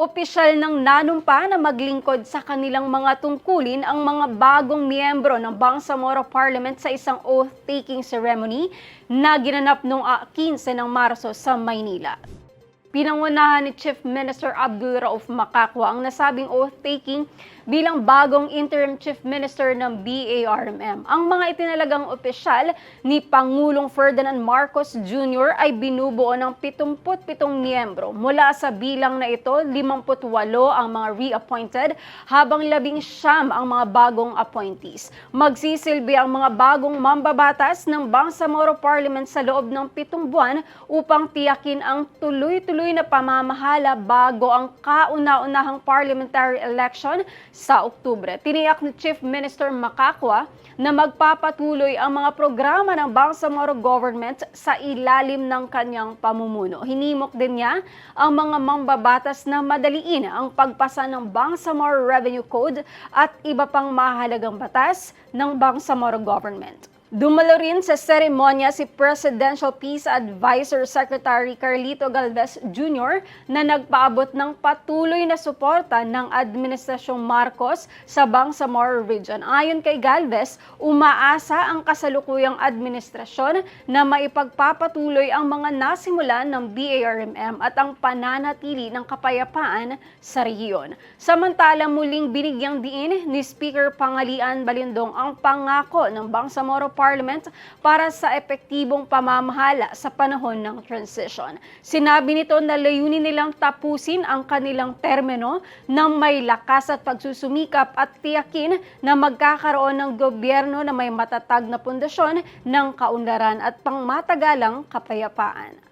Opisyal ng nanumpa na maglingkod sa kanilang mga tungkulin ang mga bagong miyembro ng Bangsamoro Parliament sa isang oath-taking ceremony na ginanap noong ah, 15 ng Marso sa Maynila. Pinangunahan ni Chief Minister Abdul Rauf Makakwa ang nasabing oath-taking bilang bagong interim chief minister ng BARMM. Ang mga itinalagang opisyal ni Pangulong Ferdinand Marcos Jr. ay binubuo ng 77 miyembro. Mula sa bilang na ito, 58 ang mga reappointed habang 11 siyam ang mga bagong appointees. Magsisilbi ang mga bagong mambabatas ng Bangsamoro Parliament sa loob ng pitong buwan upang tiyakin ang tuloy-tuloy na pamamahala bago ang kauna-unahang parliamentary election sa Oktubre. Tiniyak ni Chief Minister Makakwa na magpapatuloy ang mga programa ng Bangsamoro government sa ilalim ng kanyang pamumuno. Hinimok din niya ang mga mambabatas na madaliin ang pagpasa ng Bangsamoro Revenue Code at iba pang mahalagang batas ng Bangsamoro government. Dumalo rin sa seremonya si Presidential Peace Advisor Secretary Carlito Galvez Jr. na nagpaabot ng patuloy na suporta ng Administrasyong Marcos sa Bangsamoro Region. Ayon kay Galvez, umaasa ang kasalukuyang administrasyon na maipagpapatuloy ang mga nasimulan ng BARMM at ang pananatili ng kapayapaan sa rehiyon. Samantala muling binigyang diin ni Speaker Pangalian Balindong ang pangako ng Bangsamoro Parliament para sa epektibong pamamahala sa panahon ng transition. Sinabi nito na layunin nilang tapusin ang kanilang termino ng may lakas at pagsusumikap at tiyakin na magkakaroon ng gobyerno na may matatag na pundasyon ng kaunlaran at pangmatagalang kapayapaan.